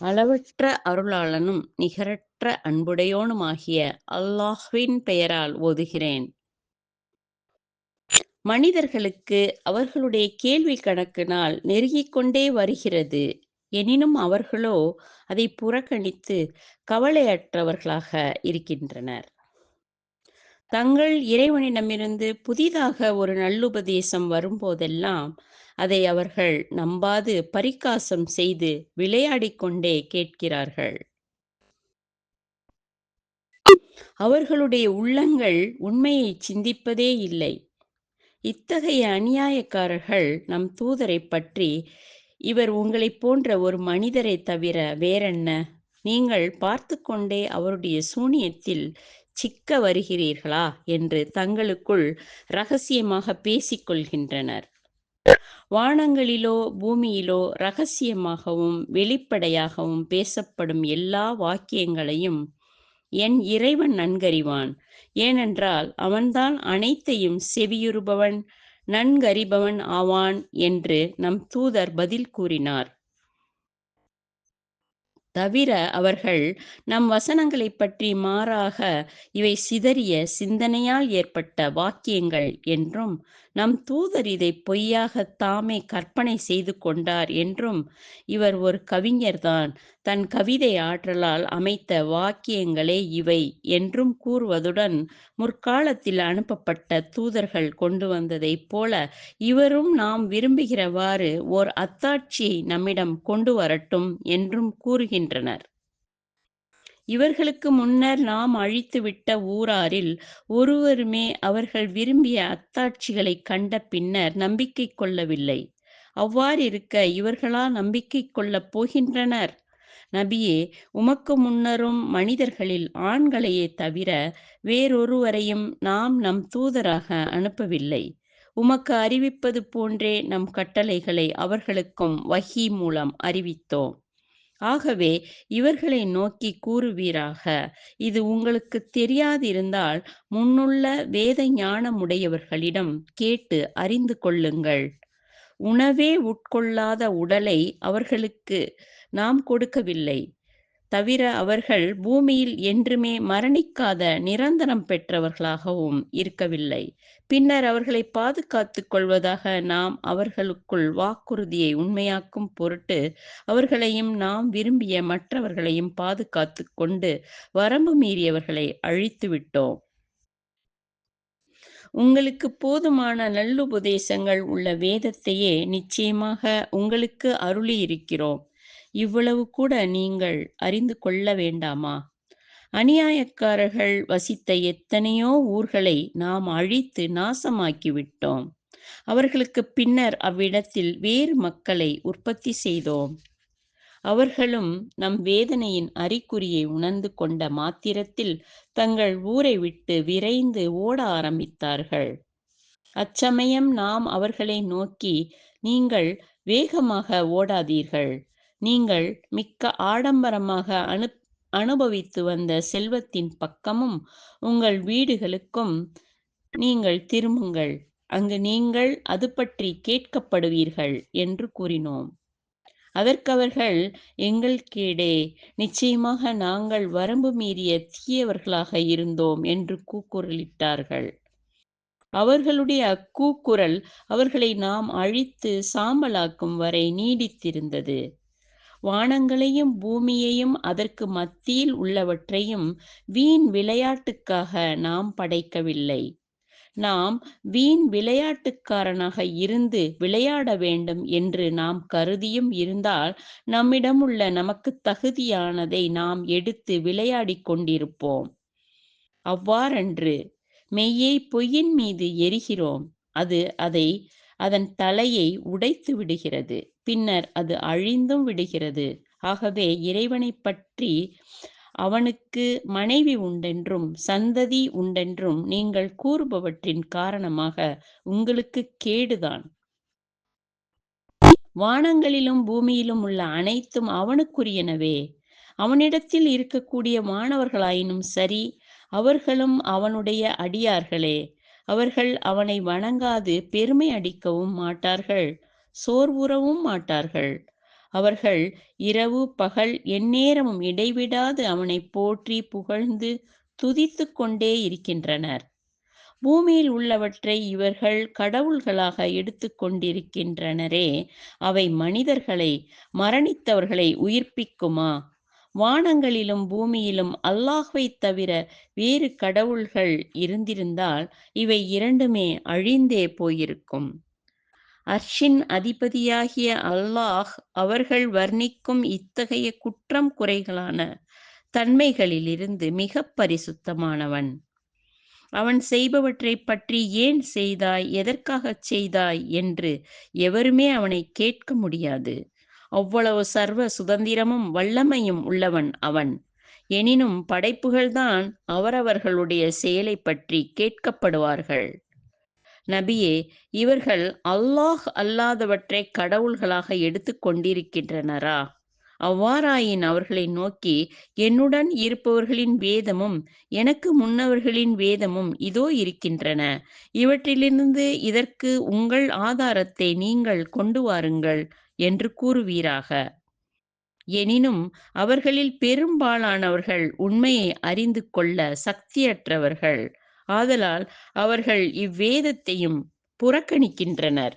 அளவற்ற அருளாளனும் நிகரற்ற அன்புடையோனுமாகிய அல்லாஹ்வின் பெயரால் ஓதுகிறேன். மனிதர்களுக்கு அவர்களுடைய கேள்வி கணக்கு நாள் நெருங்கிக் கொண்டே வருகிறது. எனினும் அவர்களோ அதை புறக்கணித்து கவலையற்றவர்களாக இருக்கின்றனர். தங்கள் இறைவனிடமிருந்து புதிதாக ஒரு நல்லுபதேசம் வரும்போதெல்லாம் அதை அவர்கள் நம்பாது பரிகாசம் செய்து விளையாடிக் கொண்டே கேட்கிறார்கள். அவர்களுடைய உள்ளங்கள் உண்மையைச் சிந்திப்பதே இல்லை. இத்தகைய அநியாயக்காரர்கள் நம் தூதரைப் பற்றி இவர் உங்களைப் போன்ற ஒரு மனிதரை தவிர வேறென்ன? நீங்கள் பார்த்து கொண்டே அவருடைய சூனியத்தில் சிக்க வருகிறீர்களா? என்று தங்களுக்குள் ரகசியமாக பேசிக்கொள்கின்றனர் வானங்களிலோ பூமியிலோ ரகசியமாகவும் வெளிப்படையாகவும் பேசப்படும் எல்லா வாக்கியங்களையும் என் இறைவன் நன்கறிவான். ஏனென்றால் அவன்தான் அனைத்தையும் செவியுறுபவன், நன்கறிபவன் ஆவான் என்று நம் தூதர் பதில் கூறினார். தவிர அவர்கள் நம் வசனங்களைப் பற்றி மாறாக இவை சிதறிய சிந்தனையால் ஏற்பட்ட வாக்கியங்கள் என்றும் நம் தூதர் இதைப் பொய்யாகத் தாமே கற்பனை செய்து கொண்டார் என்றும் இவர் ஒரு கவிஞர்தான் தன் கவிதை ஆற்றலால் அமைத்த வாக்கியங்களே இவை என்றும் கூறுவதுடன் முற்காலத்தில் அனுப்பப்பட்ட தூதர்கள் கொண்டு வந்ததைப் போல இவரும் நாம் விரும்புகிறவாறு ஓர் அத்தாட்சியை நம்மிடம் கொண்டு வரட்டும் என்றும் கூறுகின்றனர். இவர்களுக்கு முன்னர் நாம் அழித்துவிட்ட ஊராரில் ஒருவருமே அவர்கள் விரும்பிய அத்தாட்சிகளை கண்ட பின்னர் நம்பிக்கை கொள்ளவில்லை. அவ்வாறிருக்க இவர்களா நம்பிக்கை கொள்ளப் போகின்றனர்? நபியே உமக்கு முன்னரும் மனிதர்களில் ஆண்களையே தவிர வேறொருவரையும் நாம் நம் தூதராக அனுப்பவில்லை. உமக்கு அறிவிப்பது போன்றே நம் கட்டளைகளை அவர்களுக்கும் வஹீ மூலம் அறிவித்தோம். ஆகவே இவர்களை நோக்கிக் கூறுவீராக இது உங்களுக்குத் தெரியாதிருந்தால் முன்னுள்ள வேத ஞானமுடையவர்களிடம் கேட்டு அறிந்து கொள்ளுங்கள். உணவே உட்கொள்ளாத உடலை அவர்களுக்கு நாம் கொடுக்கவில்லை. தவிர அவர்கள் பூமியில் என்றுமே மரணிக்காத நிரந்தரம் பெற்றவர்களாகவும் இருக்கவில்லை. பின்னர் அவர்களை பாதுகாத்துக் கொள்வதாக நாம் அவர்களுக்குள் வாக்குறுதியை உண்மையாக்கும் பொருட்டு அவர்களையும் நாம் விரும்பிய மற்றவர்களையும் பாதுகாத்து கொண்டு வரம்பு மீறியவர்களை அழித்துவிட்டோம். உங்களுக்கு போதுமான நல்லுபதேசங்கள் உள்ள வேதத்தையே நிச்சயமாக உங்களுக்கு அருளி இருக்கிறோம் இவ்வளவு கூட நீங்கள் அறிந்து கொள்ள வேண்டாமா? அநியாயக்காரர்கள் வசித்த எத்தனையோ ஊர்களை நாம் அழித்து நாசமாக்கிவிட்டோம். அவர்களுக்குப் பின்னர் அவ்விடத்தில் வேறு மக்களை உற்பத்தி செய்தோம். அவர்களும் நம் வேதனையின் அறிகுறியை உணர்ந்து கொண்ட மாத்திரத்தில் தங்கள் ஊரை விட்டு விரைந்து ஓட ஆரம்பித்தார்கள். அச்சமயம் நாம் அவர்களை நோக்கி நீங்கள் வேகமாக ஓடாதீர்கள். நீங்கள் மிக்க ஆடம்பரமாக அனு அனுபவித்து வந்த செல்வத்தின் பக்கமும் உங்கள் வீடுகளுக்கும் நீங்கள் திரும்புங்கள். அங்கு நீங்கள் அது பற்றி கேட்கப்படுவீர்கள் என்று கூறினோம். அதற்கவர்கள் எங்கள் நிச்சயமாக நாங்கள் வரம்பு மீறிய தீயவர்களாக இருந்தோம் என்று கூக்குரலிட்டார்கள். அவர்களுடைய அக்கூக்குரல் அவர்களை நாம் அழித்து சாம்பலாக்கும் வரை நீடித்திருந்தது. வானங்களையும் பூமியையும் அதற்கு மத்தியில் உள்ளவற்றையும் வீண் விளையாட்டுக்காக நாம் படைக்கவில்லை. நாம் வீண் விளையாட்டுக்காரனாக இருந்து விளையாட வேண்டும் என்று நாம் கருதியும் இருந்தால் நம்மிடம் உள்ள நமக்குத் தகுதியானதை நாம் எடுத்து விளையாடி கொண்டிருப்போம். அவ்வாறன்று. மெய்யை பொய்யின் மீது எரிகிறோம் அது அதை அதன் தலையை உடைத்து விடுகிறது. பின்னர் அது அழிந்தும் விடுகிறது. ஆகவே இறைவனைப் பற்றி அவனுக்கு மனைவி உண்டென்றும் சந்ததி உண்டென்றும் நீங்கள் கூறுபவற்றின் காரணமாக உங்களுக்கு கேடுதான். வானங்களிலும் பூமியிலும் உள்ள அனைத்தும் அவனுக்குரியனவே. அவனிடத்தில் இருக்கக்கூடிய மாணவர்களாயினும் சரி அவர்களும் அவனுடைய அடியார்களே. அவர்கள் அவனை வணங்காது பெருமை அடிக்கவும் மாட்டார்கள் சோர்வுறவும் மாட்டார்கள். அவர்கள் இரவு பகல் எந்நேரமும் இடைவிடாது அவனை போற்றி புகழ்ந்து துதித்து கொண்டே இருக்கின்றனர். பூமியில் உள்ளவற்றை இவர்கள் கடவுள்களாக எடுத்துக்கொண்டிருக்கின்றனரே அவை மனிதர்களை மரணித்தவர்களை உயிர்ப்பிக்குமா? வானங்களிலும் பூமியிலும் அல்லாஹ்வை தவிர வேறு கடவுள்கள் இருந்திருந்தால் இவை இரண்டுமே அழிந்தே போயிருக்கும். அர்ஷின் அதிபதியாகிய அல்லாஹ் அவர்கள் வர்ணிக்கும் இத்தகைய குற்றம் குறைகளான தன்மைகளிலிருந்து மிக பரிசுத்தமானவன். அவன் செய்பவற்றை பற்றி ஏன் செய்தாய்? எதற்காகச் செய்தாய்? என்று எவருமே அவனை கேட்க முடியாது. அவ்வளவு சர்வ சுதந்திரமும் வல்லமையும் உள்ளவன் அவன். எனினும் படைப்புகள்தான் அவரவர்களுடைய செயலை பற்றி கேட்கப்படுவார்கள். நபியே இவர்கள் அல்லாஹ் அல்லாதவற்றை கடவுள்களாக எடுத்து கொண்டிருக்கின்றனரா? அவ்வாறாயின் அவர்களை நோக்கி என்னுடன் இருப்பவர்களின் வேதமும் எனக்கு முன்னவர்களின் வேதமும் இதோ இருக்கின்றன. இவற்றிலிருந்து இதற்கு உங்கள் ஆதாரத்தை நீங்கள் கொண்டு வாருங்கள் என்று கூறுவீராக. எனினும் அவர்களில் பெரும்பாலானவர்கள் உண்மையை அறிந்து கொள்ள சக்தியற்றவர்கள். ஆதலால் அவர்கள் இவ்வேதத்தையும் புறக்கணிக்கின்றனர்.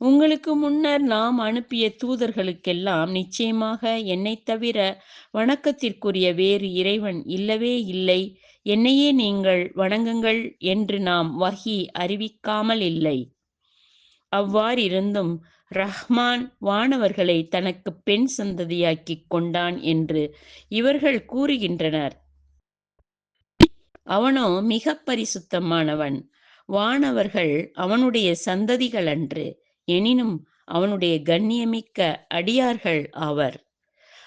உங்களுக்கு முன்னர் நாம் அனுப்பிய தூதர்களுக்கெல்லாம் நிச்சயமாக என்னைத் தவிர வணக்கத்திற்குரிய வேறு இறைவன் இல்லவே இல்லை. என்னையே நீங்கள் வணங்குங்கள் என்று நாம் வகி அறிவிக்காமல் இல்லை. அவ்வாறிருந்தும் ரஹ்மான் வானவர்களை தனக்கு பெண் சந்ததியாக்கிக் கொண்டான் என்று இவர்கள் கூறுகின்றனர். அவனோ மிக பரிசுத்தமானவன். வானவர்கள் அவனுடைய சந்ததிகள் அன்று எனினும் அவனுடைய கண்ணியமிக்க அடியார்கள் ஆவர்.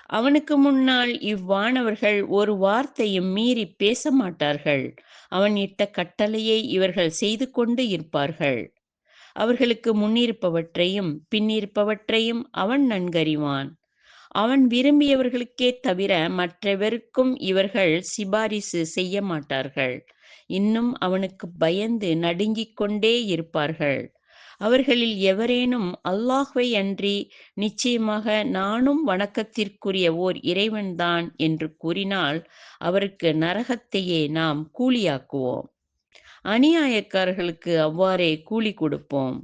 அவனுக்கு முன்னால் இவ்வானவர்கள் ஒரு வார்த்தையும் மீறி பேச மாட்டார்கள் அவன் இட்ட கட்டளையை இவர்கள் செய்து கொண்டு இருப்பார்கள். அவர்களுக்கு முன்னிருப்பவற்றையும் பின்னிருப்பவற்றையும் அவன் நன்கறிவான். அவன் விரும்பியவர்களுக்கே தவிர மற்றவருக்கும் இவர்கள் சிபாரிசு செய்ய மாட்டார்கள். இன்னும் அவனுக்கு பயந்து நடுங்கிக் கொண்டே இருப்பார்கள். அவர்களில் எவரேனும் அல்லாஹ்வை அன்றி நிச்சயமாக நானும் வணக்கத்திற்குரிய ஓர் இறைவன்தான் என்று கூறினால் அவருக்கு நரகத்தையே நாம் கூலியாக்குவோம். அநியாயக்காரர்களுக்கு அவ்வாறே கூலி கொடுப்போம்.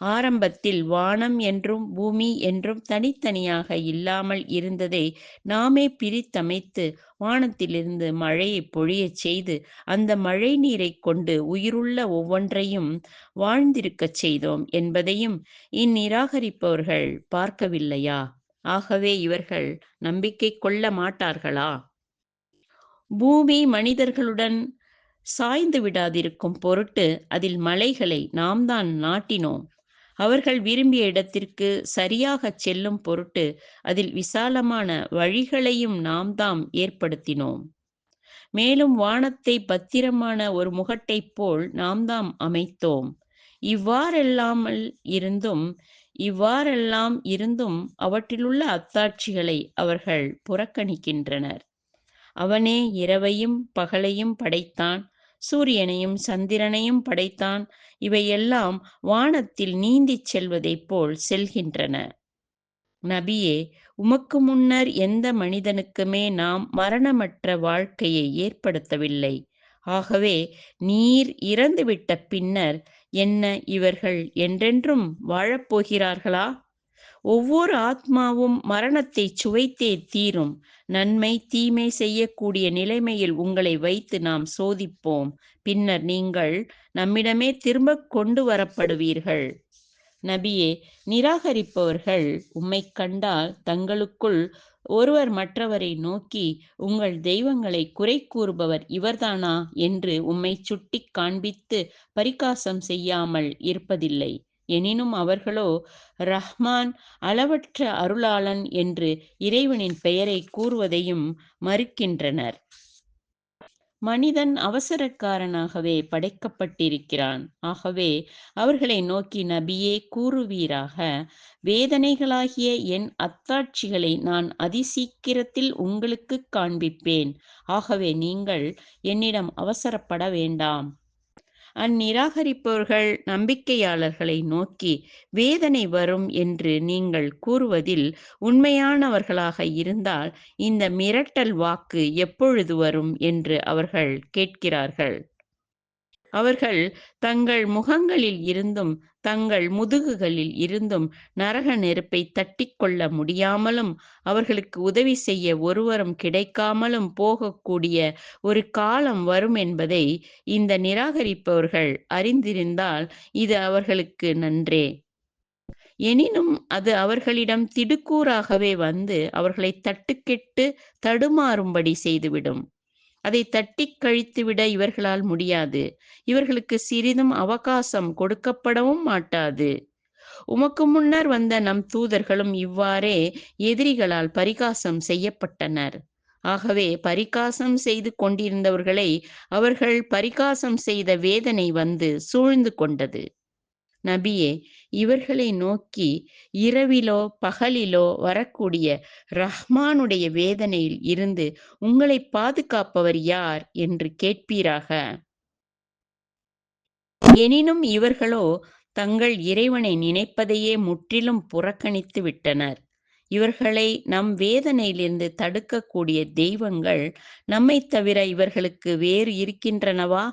ஆரம்பத்தில் வானம் என்றும் பூமி என்றும் தனித்தனியாக இல்லாமல் இருந்ததை நாமே பிரித்தமைத்து வானத்திலிருந்து மழையை பொழியச் செய்து அந்த மழை நீரை கொண்டு உயிருள்ள ஒவ்வொன்றையும் வாழ்ந்திருக்கச் செய்தோம் என்பதையும் இந்நிராகரிப்பவர்கள் பார்க்கவில்லையா? ஆகவே இவர்கள் நம்பிக்கை கொள்ள மாட்டார்களா? பூமி மனிதர்களுடன் சாய்ந்து விடாதிருக்கும் பொருட்டு அதில் மலைகளை நாம் தான் நாட்டினோம். அவர்கள் விரும்பிய இடத்திற்கு சரியாகச் செல்லும் பொருட்டு அதில் விசாலமான வழிகளையும் நாம் தாம் ஏற்படுத்தினோம். மேலும் வானத்தை பத்திரமான ஒரு முகட்டைப் போல் நாம் தாம் அமைத்தோம். இவ்வாறெல்லாமல் இருந்தும் இவ்வாறெல்லாம் இருந்தும் அவற்றிலுள்ள அத்தாட்சிகளை அவர்கள் புறக்கணிக்கின்றனர். அவனே இரவையும் பகலையும் படைத்தான். சூரியனையும் சந்திரனையும் படைத்தான். இவையெல்லாம் வானத்தில் நீந்திச் செல்வதைப் போல் செல்கின்றன. நபியே உமக்கு முன்னர் எந்த மனிதனுக்குமே நாம் மரணமற்ற வாழ்க்கையை ஏற்படுத்தவில்லை. ஆகவே நீர் இறந்துவிட்ட பின்னர் என்ன இவர்கள் என்றென்றும் வாழப்போகிறார்களா? ஒவ்வொரு ஆத்மாவும் மரணத்தை சுவைத்தே தீரும். நன்மை தீமை செய்யக்கூடிய நிலைமையில் உங்களை வைத்து நாம் சோதிப்போம். பின்னர் நீங்கள் நம்மிடமே திரும்ப கொண்டு வரப்படுவீர்கள். நபியே நிராகரிப்பவர்கள் உம்மை கண்டால் தங்களுக்குள் ஒருவர் மற்றவரை நோக்கி உங்கள் தெய்வங்களை குறை கூறுபவர் இவர்தானா? என்று உம்மை சுட்டி காண்பித்து பரிகாசம் செய்யாமல் இருப்பதில்லை. எனினும் அவர்களோ ரஹ்மான் அளவற்ற அருளாளன் என்று இறைவனின் பெயரை கூறுவதையும் மறுக்கின்றனர். மனிதன் அவசரக்காரனாகவே படைக்கப்பட்டிருக்கிறான். ஆகவே அவர்களை நோக்கி நபியே கூறுவீராக. வேதனைகளாகிய என் அத்தாட்சிகளை நான் அதிசீக்கிரத்தில் உங்களுக்கு காண்பிப்பேன். ஆகவே நீங்கள் என்னிடம் அவசரப்பட வேண்டாம். அந்நிராகரிப்பவர்கள் நம்பிக்கையாளர்களை நோக்கி வேதனை வரும் என்று நீங்கள் கூறுவதில் உண்மையானவர்களாக இருந்தால் இந்த மிரட்டல் வாக்கு எப்பொழுது வரும் என்று அவர்கள் கேட்கிறார்கள். அவர்கள் தங்கள் முகங்களில் இருந்தும் தங்கள் முதுகுகளில் இருந்தும் நரக நெருப்பை தட்டிக்கொள்ள முடியாமலும் அவர்களுக்கு உதவி செய்ய ஒருவரும் கிடைக்காமலும் போகக்கூடிய ஒரு காலம் வரும் என்பதை இந்த நிராகரிப்பவர்கள் அறிந்திருந்தால் இது அவர்களுக்கு நன்றே. எனினும் அது அவர்களிடம் திடுக்கூறாகவே வந்து அவர்களை தட்டுக்கெட்டு தடுமாறும்படி செய்துவிடும். அதை தட்டி கழித்துவிட இவர்களால் முடியாது. இவர்களுக்கு சிறிதும் அவகாசம் கொடுக்கப்படவும் மாட்டாது. உமக்கு முன்னர் வந்த நம் தூதர்களும் இவ்வாறே எதிரிகளால் பரிகாசம் செய்யப்பட்டனர். ஆகவே பரிகாசம் செய்து கொண்டிருந்தவர்களை அவர்கள் பரிகாசம் செய்த வேதனை வந்து சூழ்ந்து கொண்டது. நபியே இவர்களை நோக்கி இரவிலோ பகலிலோ வரக்கூடிய ரஹ்மானுடைய வேதனையில் இருந்து உங்களை பாதுகாப்பவர் யார் என்று கேட்பீராக? எனினும் இவர்களோ தங்கள் இறைவனை நினைப்பதையே முற்றிலும் புறக்கணித்து விட்டனர். இவர்களை நம் வேதனையிலிருந்து தடுக்கக்கூடிய தெய்வங்கள் நம்மை தவிர இவர்களுக்கு வேறு இருக்கின்றனவா?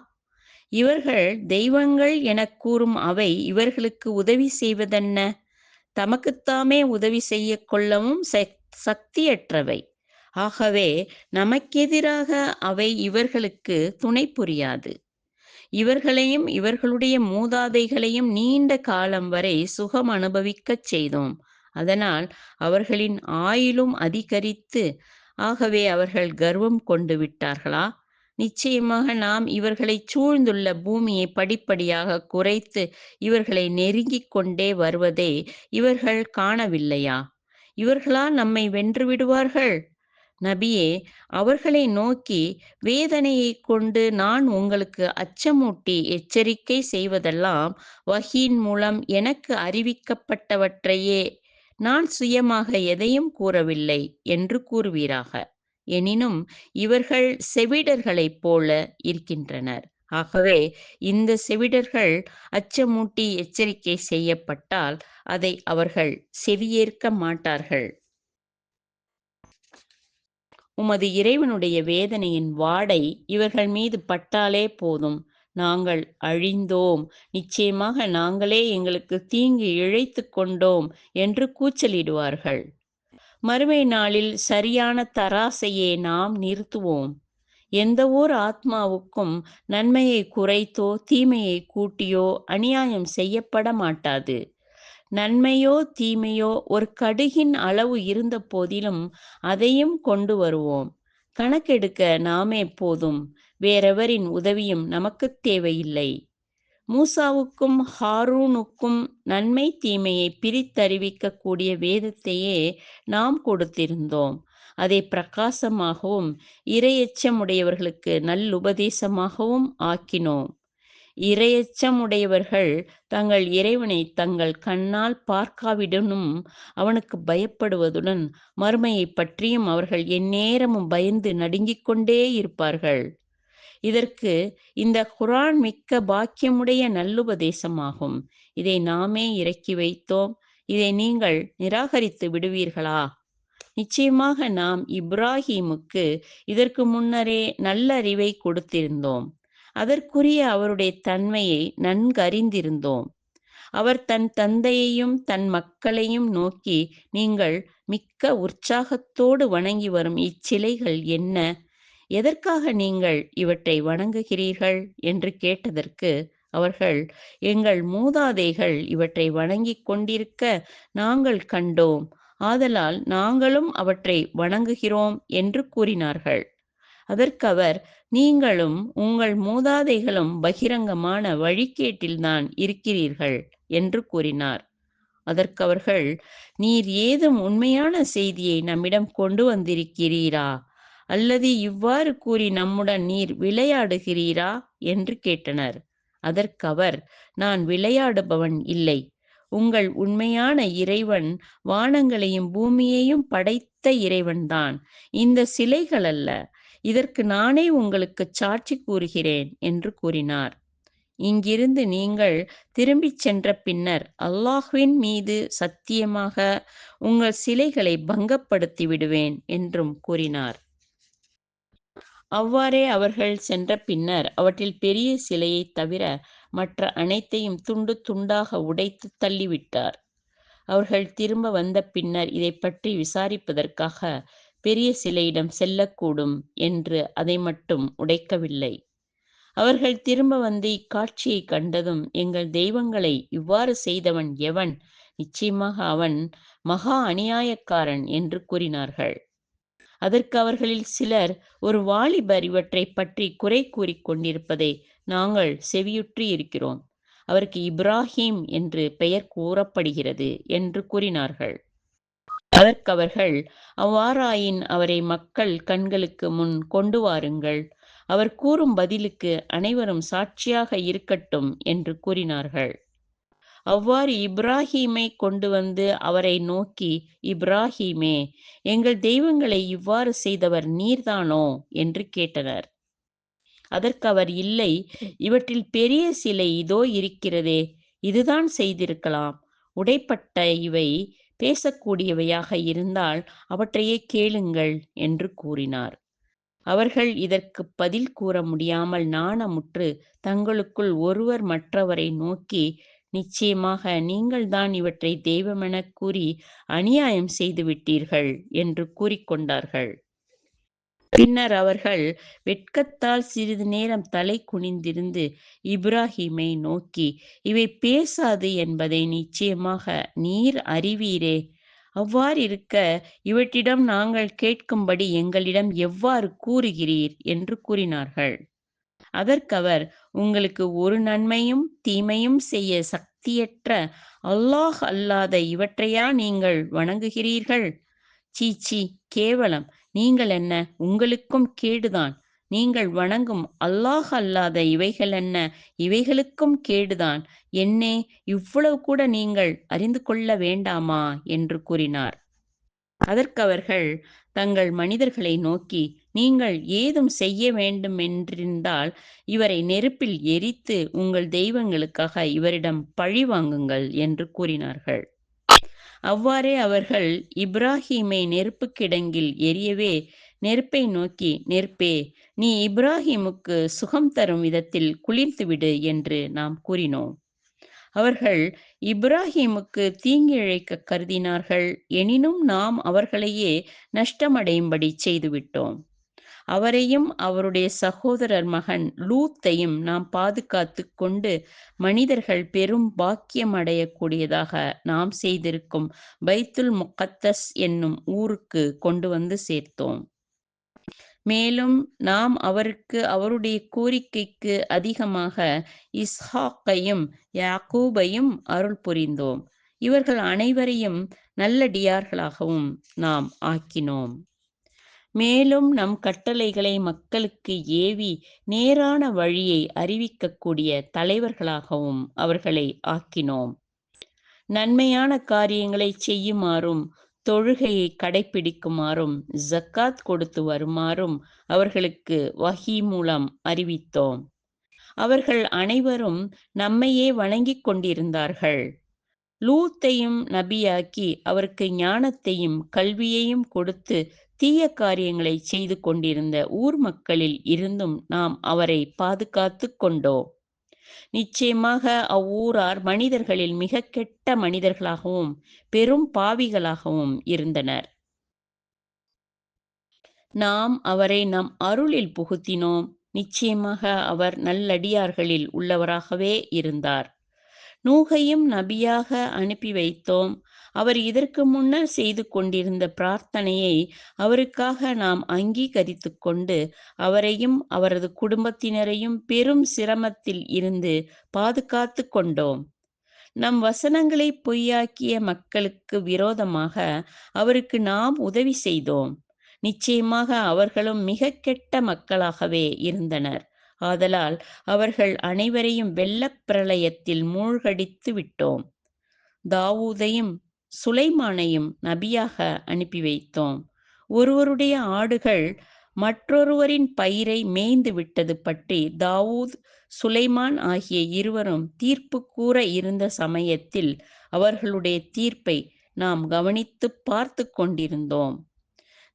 இவர்கள் தெய்வங்கள் எனக் கூறும் அவை இவர்களுக்கு உதவி செய்வதென்ன? தமக்குத்தாமே உதவி செய்ய கொள்ளவும் சக்தியற்றவை. ஆகவே நமக்கெதிராக அவை இவர்களுக்கு துணை புரியாது. இவர்களையும் இவர்களுடைய மூதாதைகளையும் நீண்ட காலம் வரை சுகம் அனுபவிக்கச் செய்தோம். அதனால் அவர்களின் ஆயிலும் அதிகரித்து ஆகவே அவர்கள் கர்வம் கொண்டு விட்டார்களா? நிச்சயமாக நாம் இவர்களை சூழ்ந்துள்ள பூமியை படிப்படியாக குறைத்து இவர்களை நெருங்கிக் கொண்டே வருவதை இவர்கள் காணவில்லையா? இவர்களா நம்மை வென்று விடுவார்கள்? நபியே அவர்களை நோக்கி வேதனையை கொண்டு நான் உங்களுக்கு அச்சமூட்டி எச்சரிக்கை செய்வதெல்லாம் வகியின் மூலம் எனக்கு அறிவிக்கப்பட்டவற்றையே. நான் சுயமாக எதையும் கூறவில்லை என்று கூறுவீராக. எனினும் இவர்கள் செவிடர்களைப் போல இருக்கின்றனர். ஆகவே இந்த செவிடர்கள் அச்சமூட்டி எச்சரிக்கை செய்யப்பட்டால் அதை அவர்கள் செவியேற்க மாட்டார்கள். உமது இறைவனுடைய வேதனையின் வாடை இவர்கள் மீது பட்டாலே போதும். நாங்கள் அழிந்தோம். நிச்சயமாக நாங்களே எங்களுக்கு தீங்கு இழைத்து கொண்டோம் என்று கூச்சலிடுவார்கள். மறுமை நாளில் சரியான தராசையே நாம் நிறுத்துவோம். எந்த ஓர் ஆத்மாவுக்கும் நன்மையை குறைத்தோ தீமையை கூட்டியோ அநியாயம் செய்யப்பட மாட்டாது. நன்மையோ தீமையோ ஒரு கடுகின் அளவு இருந்த போதிலும் அதையும் கொண்டு வருவோம். கணக்கெடுக்க நாமே போதும். வேறெவரின் உதவியும் நமக்கு தேவையில்லை. மூசாவுக்கும் ஹாரூனுக்கும் நன்மை தீமையை பிரித்தறிவிக்கக்கூடிய வேதத்தையே நாம் கொடுத்திருந்தோம். அதை பிரகாசமாகவும் இரையச்சமுடையவர்களுக்கு நல்லுபதேசமாகவும் ஆக்கினோம். இரையச்சமுடையவர்கள் தங்கள் இறைவனை தங்கள் கண்ணால் பார்க்காவிடனும் அவனுக்கு பயப்படுவதுடன் மறுமையை பற்றியும் அவர்கள் எந்நேரமும் பயந்து நடுங்கிக் கொண்டே இருப்பார்கள். இதற்கு இந்த குரான் மிக்க பாக்கியமுடைய நல்லுபதேசமாகும். இதை நாமே இறக்கி வைத்தோம். இதை நீங்கள் நிராகரித்து விடுவீர்களா? நிச்சயமாக நாம் இப்ராஹீமுக்கு இதற்கு முன்னரே நல்லறிவை கொடுத்திருந்தோம். அதற்குரிய அவருடைய தன்மையை நன்கறிந்திருந்தோம். அவர் தன் தந்தையையும் தன் மக்களையும் நோக்கி நீங்கள் மிக்க உற்சாகத்தோடு வணங்கி வரும் இச்சிலைகள் என்ன? எதற்காக நீங்கள் இவற்றை வணங்குகிறீர்கள் என்று கேட்டதற்கு அவர்கள் எங்கள் மூதாதைகள் இவற்றை வணங்கிக் கொண்டிருக்க நாங்கள் கண்டோம். ஆதலால் நாங்களும் அவற்றை வணங்குகிறோம் என்று கூறினார்கள். அதற்கவர் நீங்களும் உங்கள் மூதாதைகளும் பகிரங்கமான வழிகேட்டில்தான் இருக்கிறீர்கள் என்று கூறினார். அதற்கவர்கள் நீர் ஏதும் உண்மையான செய்தியை நம்மிடம் கொண்டு வந்திருக்கிறீரா? அல்லது இவ்வாறு கூறி நம்முடன் நீர் விளையாடுகிறீரா? என்று கேட்டனர். அதற்கவர் நான் விளையாடுபவன் இல்லை. உங்கள் உண்மையான இறைவன் வானங்களையும் பூமியையும் படைத்த இறைவன்தான். இந்த சிலைகள் அல்ல இதற்கு நானே உங்களுக்கு சாட்சி கூறுகிறேன் என்று கூறினார். இங்கிருந்து நீங்கள் திரும்பிச் சென்ற பின்னர் அல்லாஹ்வின் மீது சத்தியமாக உங்கள் சிலைகளை பங்கப்படுத்தி விடுவேன் என்றும் கூறினார். அவ்வாறே அவர்கள் சென்ற பின்னர் அவற்றில் பெரிய சிலையைத் தவிர மற்ற அனைத்தையும் துண்டு துண்டாக உடைத்து தள்ளிவிட்டார். அவர்கள் திரும்ப வந்த பின்னர் இதை பற்றி விசாரிப்பதற்காக பெரிய சிலையிடம் செல்லக்கூடும் என்று அதை மட்டும் உடைக்கவில்லை. அவர்கள் திரும்ப வந்து இக்காட்சியை கண்டதும் எங்கள் தெய்வங்களை இவ்வாறு செய்தவன் எவன்? நிச்சயமாக அவன் மகா அநியாயக்காரன் என்று கூறினார்கள். அதற்கு அவர்களில் சிலர் ஒரு வாலிபர் இவற்றை பற்றி குறை கூறிக் கொண்டிருப்பதை நாங்கள் செவியுற்றி இருக்கிறோம். அவருக்கு இப்ராஹிம் என்று பெயர் கூறப்படுகிறது என்று கூறினார்கள். அதற்கவர்கள் அவ்வாறாயின் அவரை மக்கள் கண்களுக்கு முன் கொண்டு வாருங்கள். அவர் கூறும் பதிலுக்கு அனைவரும் சாட்சியாக இருக்கட்டும் என்று கூறினார்கள். அவ்வாறு இப்ராஹீமை கொண்டு வந்து அவரை நோக்கி இப்ராஹீமே எங்கள் தெய்வங்களை இவ்வாறு செய்தவர் நீர்தானோ? என்று கேட்டனர். அதற்கு அவர் இல்லை இவற்றில் பெரிய சிலை இதோ இருக்கிறதே இதுதான் செய்திருக்கலாம். உடைப்பட்ட இவை பேசக்கூடியவையாக இருந்தால் அவற்றையே கேளுங்கள் என்று கூறினார். அவர்கள் இதற்கு பதில் கூற முடியாமல் நாணமுற்று தங்களுக்குள் ஒருவர் மற்றவரை நோக்கி நிச்சயமாக நீங்கள்தான் இவற்றை தெய்வமெனக் கூறி அநியாயம் செய்து விட்டீர்கள் என்று கூறிக்கொண்டார்கள். பின்னர் அவர்கள் வெட்கத்தால் சிறிது நேரம் தலை குனிந்திருந்து இப்ராஹிமை நோக்கி இவை பேசாது என்பதை நிச்சயமாக நீர் அறிவீரே. அவ்வாறிருக்க இவற்றிடம் நாங்கள் கேட்கும்படி எங்களிடம் எவ்வாறு கூறுகிறீர்? என்று கூறினார்கள். அதற்கவர் உங்களுக்கு ஒரு நன்மையும் தீமையும் செய்ய சக்தியற்ற அல்லாஹ் அல்லாத இவற்றையா நீங்கள் வணங்குகிறீர்கள்? சீச்சி கேவலம். நீங்கள் என்ன? உங்களுக்கும் கேடுதான். நீங்கள் வணங்கும் அல்லாஹ் அல்லாத இவைகள் என்ன? இவைகளுக்கும் கேடுதான். என்னே இவ்வளவு கூட நீங்கள் அறிந்து கொள்ள வேண்டாமா? என்று கூறினார். அதற்கவர்கள் தங்கள் மனிதர்களை நோக்கி நீங்கள் ஏதும் செய்ய வேண்டும் என்றிருந்தால் இவரை நெருப்பில் எரித்து உங்கள் தெய்வங்களுக்காக இவரிடம் பழி வாங்குங்கள் என்று கூறினார்கள். அவ்வாறே அவர்கள் இப்ராஹீமை நெருப்பு கிடங்கில் எரியவே நெருப்பை நோக்கி நெருப்பே நீ இப்ராஹிமுக்கு சுகம் தரும் விதத்தில் குளிர்ந்துவிடு என்று நாம் கூறினோம். அவர்கள் இப்ராஹிமுக்கு தீங்கிழைக்க கருதினார்கள். எனினும் நாம் அவர்களையே நஷ்டமடையும்படி செய்துவிட்டோம். அவரையும் அவருடைய சகோதரர் மகன் லூத்தையும் நாம் பாதுகாத்து கொண்டு மனிதர்கள் பெரும் பாக்கியம் அடையக்கூடியதாக நாம் செய்திருக்கும் பைத்துல் முக்கத்தஸ் என்னும் ஊருக்கு கொண்டு வந்து சேர்த்தோம். மேலும் நாம் அவருக்கு அவருடைய கோரிக்கைக்கு அதிகமாக இஸ்ஹாக்கையும் யாக்கூபையும் அருள் புரிந்தோம். இவர்கள் அனைவரையும் நல்லடியார்களாகவும் நாம் ஆக்கினோம். மேலும் நம் கட்டளைகளை மக்களுக்கு ஏவி நேரான வழியை அறிவிக்கக்கூடிய தலைவர்களாகவும் அவர்களை ஆக்கினோம். நன்மையான காரியங்களை செய்யுமாறும் தொழுகையை கடைப்பிடிக்குமாறும் ஜக்காத் கொடுத்து வருமாறும் அவர்களுக்கு வஹி மூலம் அறிவித்தோம். அவர்கள் அனைவரும் நம்மையே வணங்கிக் கொண்டிருந்தார்கள். லூத்தையும் நபியாக்கி அவருக்கு ஞானத்தையும் கல்வியையும் கொடுத்து தீய காரியங்களை செய்து கொண்டிருந்த ஊர் மக்களில் இருந்தும் நாம் அவரை பாதுகாத்து கொண்டோம். நிச்சயமாக அவ்வூரார் மனிதர்களில் மிக கெட்ட மனிதர்களாகவும் பெரும் பாவிகளாகவும் இருந்தனர். நாம் அவரை நம் அருளில் புகுத்தினோம். நிச்சயமாக அவர் நல்லடியார்களில் உள்ளவராகவே இருந்தார். நூகையும் நபியாக அனுப்பி வைத்தோம். அவர் இதற்கு முன்னர் செய்து கொண்டிருந்த பிரார்த்தனையை அவருக்காக நாம் அங்கீகரித்து கொண்டு அவரையும் அவரது குடும்பத்தினரையும் பெரும் சிரமத்தில் இருந்து பாதுகாத்து கொண்டோம். நம் வசனங்களை பொய்யாக்கிய மக்களுக்கு விரோதமாக அவருக்கு நாம் உதவி செய்தோம். நிச்சயமாக அவர்களும் மிக கெட்ட மக்களாகவே இருந்தனர். ஆதலால் அவர்கள் அனைவரையும் வெள்ளப் பிரளயத்தில் மூழ்கடித்து விட்டோம். தாவூதையும் சுலைமானையும் நபியாக அனுப்பி வைத்தோம். ஒருவருடைய ஆடுகள் மற்றொருவரின் பயிரை மேய்ந்து விட்டது பற்றி தாவூத் சுலைமான் ஆகிய இருவரும் தீர்ப்பு கூற இருந்த சமயத்தில் அவர்களுடைய தீர்ப்பை நாம் கவனித்துப் பார்த்து கொண்டிருந்தோம்.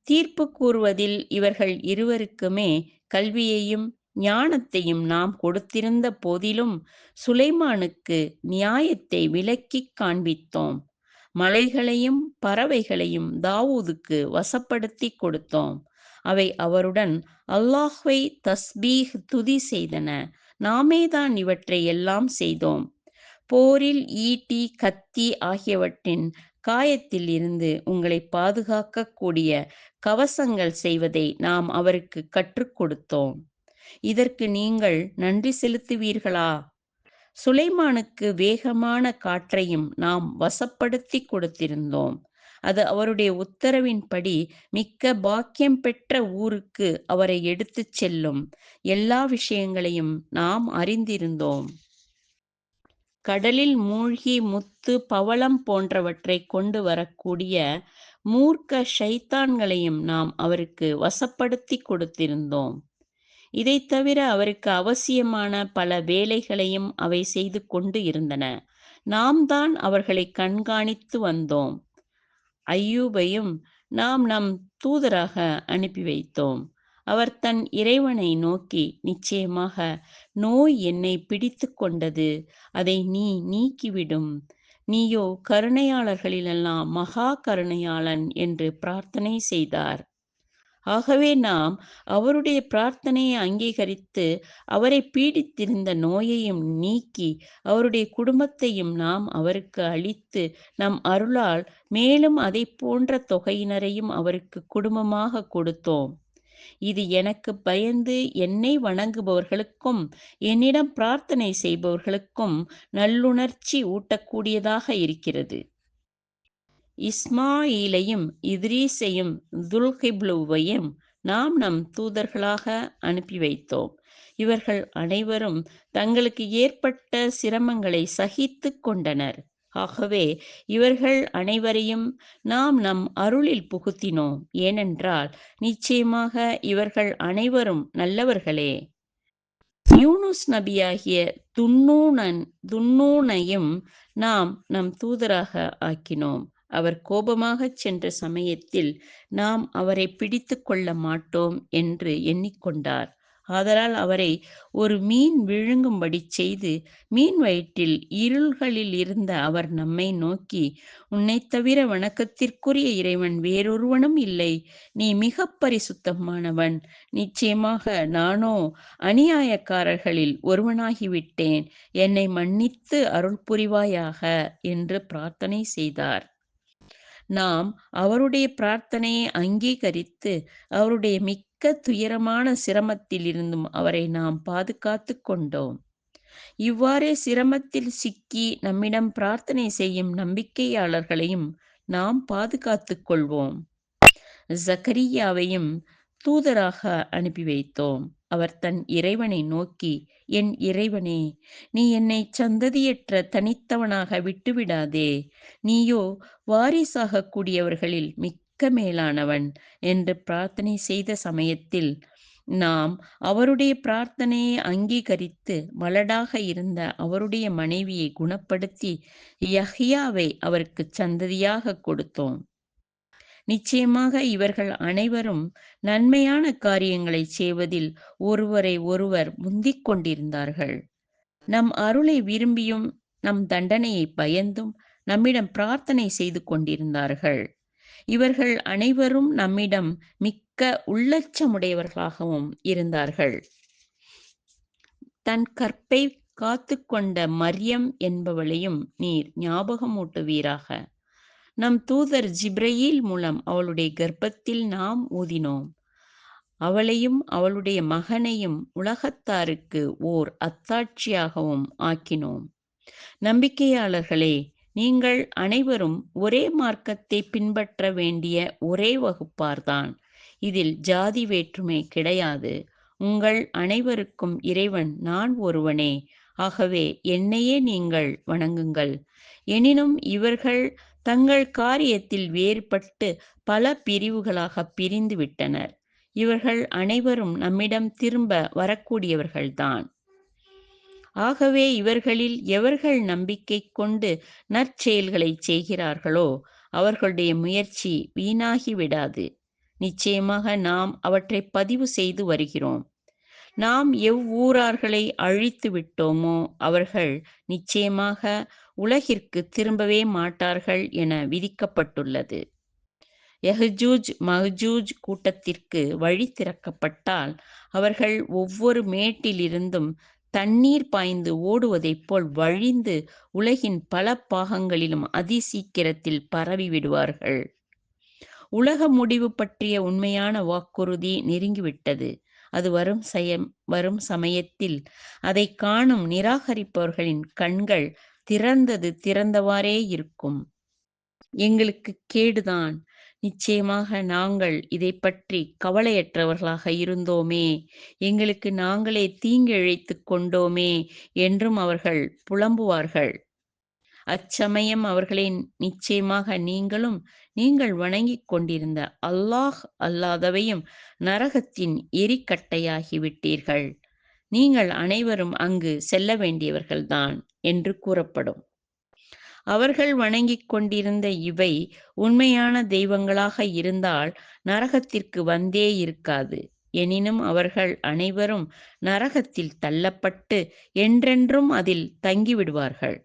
தீர்ப்பு கூறுவதில் இவர்கள் இருவருக்குமே கல்வியையும் ஞானத்தையும் நாம் கொடுத்திருந்த போதிலும் சுலைமானுக்கு நியாயத்தை விலக்கிக் காண்பித்தோம். மலைகளையும் பறவைகளையும் தாவூதுக்கு வசப்படுத்தி கொடுத்தோம். அவை அவருடன் அல்லாஹ்வை தஸ்பீஹ் துதி செய்தன. நாமேதான் இவற்றை எல்லாம் செய்தோம். போரில் ஈட்டி கத்தி ஆகியவற்றின் காயத்தில் இருந்து உங்களை பாதுகாக்கக்கூடிய கவசங்கள் செய்வதை நாம் அவருக்கு கற்றுக் கொடுத்தோம். இதற்கு நீங்கள் நன்றி செலுத்துவீர்களா? சுலைமானுக்கு வேகமான காற்றையும் நாம் வசப்படுத்தி கொடுத்திருந்தோம். அது அவருடைய உத்தரவின்படி மிக்க பாக்கியம் பெற்ற ஊருக்கு அவரை எடுத்துச் செல்லும். எல்லா விஷயங்களையும் நாம் அறிந்திருந்தோம். கடலில் மூழ்கி முத்து பவளம் போன்றவற்றை கொண்டு வரக்கூடிய மூர்க்க ஷைத்தான்களையும் நாம் அவருக்கு வசப்படுத்தி கொடுத்திருந்தோம். இதைத் தவிர அவருக்கு அவசியமான பல வேலைகளையும் அவை செய்து கொண்டு இருந்தன. நாம் தான் அவர்களை கண்காணித்து வந்தோம். ஐயூபையும் நாம் நம் தூதராக அனுப்பி வைத்தோம். அவர் தன் இறைவனை நோக்கி நிச்சயமாக நோய் என்னை பிடித்து கொண்டது. அதை நீ நீக்கிவிடும். நீயோ கருணையாளர்களிலெல்லாம் மகா கருணையாளன் என்று பிரார்த்தனை செய்தார். ஆகவே நாம் அவருடைய பிரார்த்தனையை அங்கீகரித்து அவரை பீடித்திருந்த நோயையும் நீக்கி அவருடைய குடும்பத்தையும் நாம் அவருக்கு அளித்து நம் அருளால் மேலும் அதை போன்ற தொகையினரையும் அவருக்கு குடும்பமாக கொடுத்தோம். இது எனக்கு பயந்து என்னை வணங்குபவர்களுக்கும் என்னிடம் பிரார்த்தனை செய்பவர்களுக்கும் நல்லுணர்ச்சி ஊட்டக்கூடியதாக இருக்கிறது. இஸ்மாயிலையும் இத்ரீஸையும் துல்ஹிப்லுவையும் நாம் நம் தூதர்களாக அனுப்பி வைத்தோம். இவர்கள் அனைவரும் தங்களுக்கு ஏற்பட்ட சிரமங்களை சகித்து கொண்டனர். ஆகவே இவர்கள் அனைவரையும் நாம் நம் அருளில் புகுத்தினோம். ஏனென்றால் நிச்சயமாக இவர்கள் அனைவரும் நல்லவர்களே. யூனுஸ் நபியாகிய துன்னூனன் துன்னூனையும் நாம் நம் தூதராக ஆக்கினோம். அவர் கோபமாகச் சென்ற சமயத்தில் நாம் அவரை பிடித்து கொள்ள மாட்டோம் என்று எண்ணிக்கொண்டார். ஆதலால் அவரை ஒரு மீன் விழுங்கும்படி செய்து மீன் வயிற்றில் இருள்களில் இருந்த அவர் நம்மை நோக்கி உன்னை தவிர வணக்கத்திற்குரிய இறைவன் வேறொருவனும் இல்லை. நீ மிக பரிசுத்தமானவன். நிச்சயமாக நானோ அநியாயக்காரர்களில் ஒருவனாகிவிட்டேன். என்னை மன்னித்து அருள் புரிவாயாக என்று பிரார்த்தனை செய்தார். நாம் அவருடைய பிரார்த்தனையை அங்கீகரித்து அவருடைய மிக்க துயரமான சிரமத்தில் இருந்தும் அவரை நாம் பாதுகாத்து கொண்டோம். இவ்வாறே சிரமத்தில் சிக்கி நம்மிடம் பிரார்த்தனை செய்யும் நம்பிக்கையாளர்களையும் நாம் பாதுகாத்துக் கொள்வோம். ஜக்கரியாவையும் தூதராக அனுப்பி வைத்தோம். அவர் தன் இறைவனை நோக்கி என் இறைவனே நீ என்னை சந்ததியற்ற தனித்தவனாக விட்டுவிடாதே. நீயோ வாரிசாக கூடியவர்களில் மிக்க மேலானவன் என்று பிரார்த்தனை செய்த சமயத்தில் நாம் அவருடைய பிரார்த்தனையை அங்கீகரித்து மலடாக இருந்த அவருடைய மனைவியை குணப்படுத்தி யஹ்யாவை அவருக்கு சந்ததியாக கொடுத்தோம். நிச்சயமாக இவர்கள் அனைவரும் நன்மையான காரியங்களை செய்வதில் ஒருவரை ஒருவர் முந்திக் கொண்டிருந்தார்கள். நம் அருளை விரும்பியும் நம் தண்டனையை பயந்தும் நம்மிடம் பிரார்த்தனை செய்து கொண்டிருந்தார்கள். இவர்கள் அனைவரும் நம்மிடம் மிக்க உள்ளச்சமுடையவர்களாகவும் இருந்தார்கள். தன் கற்பை காத்து கொண்ட மரியம் என்பவளையும் நீர் ஞாபகமூட்டுவீராக. நம் தூதர் ஜிப்ரயில் மூலம் அவளுடைய கர்ப்பத்தில் நாம் ஊதினோம். அவளையும் அவளுடைய மகனையும் உலகத்தாருக்கு ஓர் அத்தாட்சியாகவும் ஆக்கினோம். நம்பிக்கையாளர்களே நீங்கள் அனைவரும் ஒரே மார்க்கத்தை பின்பற்ற வேண்டிய ஒரே வகுப்பார்தான். இதில் ஜாதி வேற்றுமை கிடையாது. உங்கள் அனைவருக்கும் இறைவன் நான் ஒருவனே. ஆகவே என்னையே நீங்கள் வணங்குங்கள். எனினும் இவர்கள் தங்கள் காரியத்தில் வேறுபட்டு பல பிரிவுகளாக பிரிந்து விட்டனர் இவர்கள் அனைவரும் நம்மிடம் திரும்ப வரக்கூடியவர்கள்தான். ஆகவே இவர்களில் எவர்கள் நம்பிக்கை கொண்டு நற்செயல்களை செய்கிறார்களோ அவர்களுடைய முயற்சி வீணாகிவிடாது. நிச்சயமாக நாம் அவற்றை பதிவு செய்து வருகிறோம். நாம் எவ்வூரார்களை அழித்து விட்டோமோ அவர்கள் நிச்சயமாக உலகிற்கு திரும்பவே மாட்டார்கள் என விதிக்கப்பட்டுள்ளது. எஹ்ஜூஜ் மஹ்ஜூஜ் கூட்டத்திற்கு வழி திறக்கப்பட்டால் அவர்கள் ஒவ்வொரு மேட்டிலிருந்தும் தண்ணீர் பாய்ந்து ஓடுவதைப் போல் வழிந்து உலகின் பல பாகங்களிலும் அதிசீக்கிரத்தில் பரவி விடுவார்கள். உலக முடிவு பற்றிய உண்மையான வாக்குறுதி நெருங்கிவிட்டது. அது வரும் சயம் வரும் சமயத்தில். அதை காணும் நிராகரிப்பவர்களின் கண்கள் திறந்தது திறந்தவாறே இருக்கும். எங்களுக்கு கேடுதான். நிச்சயமாக நாங்கள் இதை பற்றி கவலையற்றவர்களாக இருந்தோமே. எங்களுக்கு நாங்களே தீங்கிழைத்துக் கொண்டோமே என்றும் அவர்கள் புலம்புவார்கள். அச்சமயம் அவர்களை நிச்சயமாக நீங்களும் நீங்கள் வணங்கிக் கொண்டிருந்த அல்லாஹ் அல்லாதவையும் நரகத்தின் எரிக்கட்டையாகிவிட்டீர்கள். நீங்கள் அனைவரும் அங்கு செல்ல வேண்டியவர்கள்தான் என்று கூறப்படும். அவர்கள் வணங்கிக் கொண்டிருந்த இவை உண்மையான தெய்வங்களாக இருந்தால் நரகத்திற்கு வந்தே இருக்காது. எனினும் அவர்கள் அனைவரும் நரகத்தில் தள்ளப்பட்டு என்றென்றும் அதில் தங்கிவிடுவார்கள்.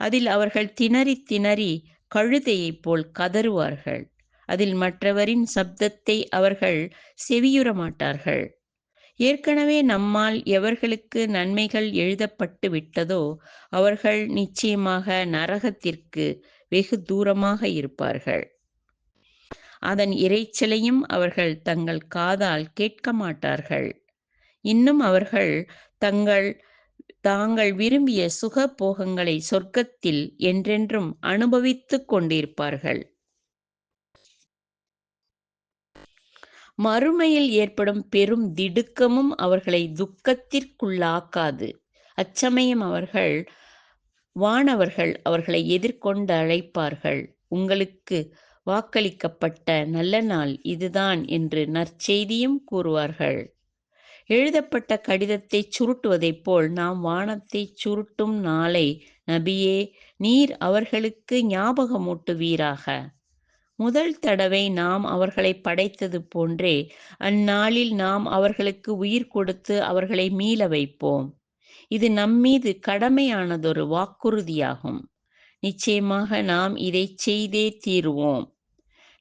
அதில் அவர்கள் திணறி திணறி கழுதையைப் போல் கதறுவார்கள். அதில் மற்றவரின் சப்தத்தை அவர்கள் செவியுற மாட்டார்கள் ஏற்கனவே நம்மால் எவர்களுக்கு நன்மைகள் எழுதப்பட்டு விட்டதோ அவர்கள் நிச்சயமாக நரகத்திற்கு வெகு தூரமாக இருப்பார்கள். அதன் இறைச்சலையும் அவர்கள் தங்கள் காதால் கேட்க மாட்டார்கள் இன்னும் அவர்கள் தங்கள் தாங்கள் விரும்பிய சுக போகங்களை சொர்க்கத்தில் என்றென்றும் அனுபவித்துக் கொண்டிருப்பார்கள். மறுமையில் ஏற்படும் பெரும் திடுக்கமும் அவர்களை துக்கத்திற்குள்ளாக்காது. அச்சமயம் அவர்கள் வானவர்கள் அவர்களை எதிர்கொண்டு அழைப்பார்கள். உங்களுக்கு வாக்களிக்கப்பட்ட நல்ல நாள் இதுதான் என்று நற்செய்தியும் கூறுவார்கள். எழுதப்பட்ட கடிதத்தை சுருட்டுவதைப் போல் நாம் வானத்தை சுருட்டும் நாளை நபியே நீர் அவர்களுக்கு ஞாபகமூட்டுவீராக. முதல் தடவை நாம் அவர்களை படைத்தது போன்றே அந்நாளில் நாம் அவர்களுக்கு உயிர் கொடுத்து அவர்களை மீள வைப்போம். இது நம்மீது கடமையானதொரு வாக்குறுதியாகும். நிச்சயமாக நாம் இதை செய்தே தீருவோம்.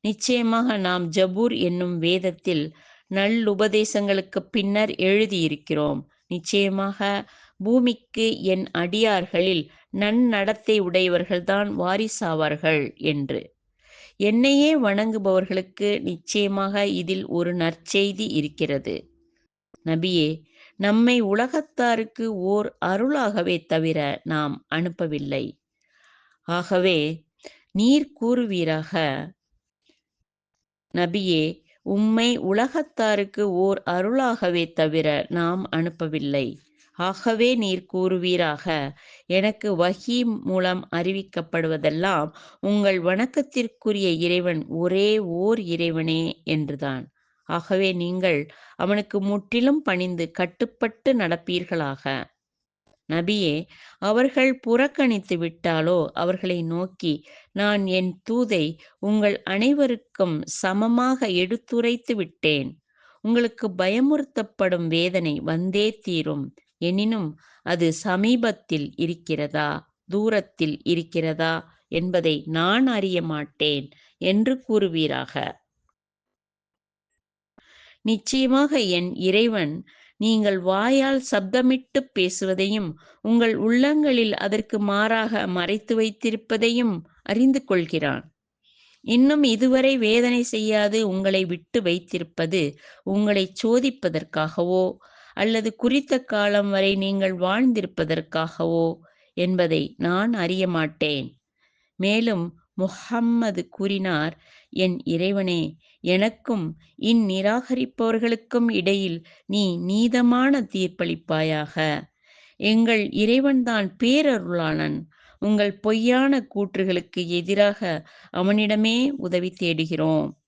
நிச்சயமாக நாம் ஜபூர் என்னும் வேதத்தில் நல்லுபதேசங்களுக்கு பின்னர் எழுதியிருக்கிறோம். நிச்சயமாக பூமிக்கு என் அடியார்களில் நன்னடத்தை உடையவர்கள்தான் வாரிசாவார்கள் என்று. என்னையே வணங்குபவர்களுக்கு நிச்சயமாக இதில் ஒரு நற்செய்தி இருக்கிறது. நபியே நம்மை உலகத்தாருக்கு ஓர் அருளாகவே தவிர நாம் அனுப்பவில்லை. ஆகவே நீர் கூறுவீராக. நபியே உம்மை உலகத்தாருக்கு ஓர் அருளாகவே தவிர நாம் அனுப்பவில்லை. ஆகவே நீர் கூறுவீராக. எனக்கு வகி மூலம் அறிவிக்கப்படுவதெல்லாம் உங்கள் வணக்கத்திற்குரிய இறைவன் ஒரே ஓர் இறைவனே என்றுதான். ஆகவே நீங்கள் அவனுக்கு முற்றிலும் பணிந்து கட்டுப்பட்டு நடப்பீர்களாக. நபியே அவர்கள் புறக்கணித்து விட்டாலோ? அவர்களை நோக்கி நான் என் தூதை உங்கள் அனைவருக்கும் சமமாக எடுத்துரைத்து விட்டேன். உங்களுக்கு பயமுறுத்தப்படும் வேதனை வந்தே தீரும். எனினும் அது சமீபத்தில் இருக்கிறதா? தூரத்தில் இருக்கிறதா? என்பதை நான் அறிய மாட்டேன் என்று கூறுவீராக. நிச்சயமாக என் இறைவன் நீங்கள் வாயால் சப்தமிட்டு பேசுவதையும் உங்கள் உள்ளங்களில் அதற்கு மாறாக மறைத்து வைத்திருப்பதையும் அறிந்து கொள்கிறான். இன்னும் இதுவரை வேதனை செய்யாது உங்களை விட்டு வைத்திருப்பது உங்களை சோதிப்பதற்காகவோ அல்லது குறித்த காலம் வரை நீங்கள் வாழ்ந்திருப்பதற்காகவோ என்பதை நான் அறிய மாட்டேன். மேலும் முஹம்மது கூறினார் என் இறைவனே எனக்கும் இந்நிராகரிப்பவர்களுக்கும் இடையில் நீ நீதமான தீர்ப்பளிப்பாயாக. எங்கள் இறைவன்தான் பேரருளாளன் உங்கள் பொய்யான கூற்றுகளுக்கு எதிராக அவனிடமே உதவி தேடுகிறோம்.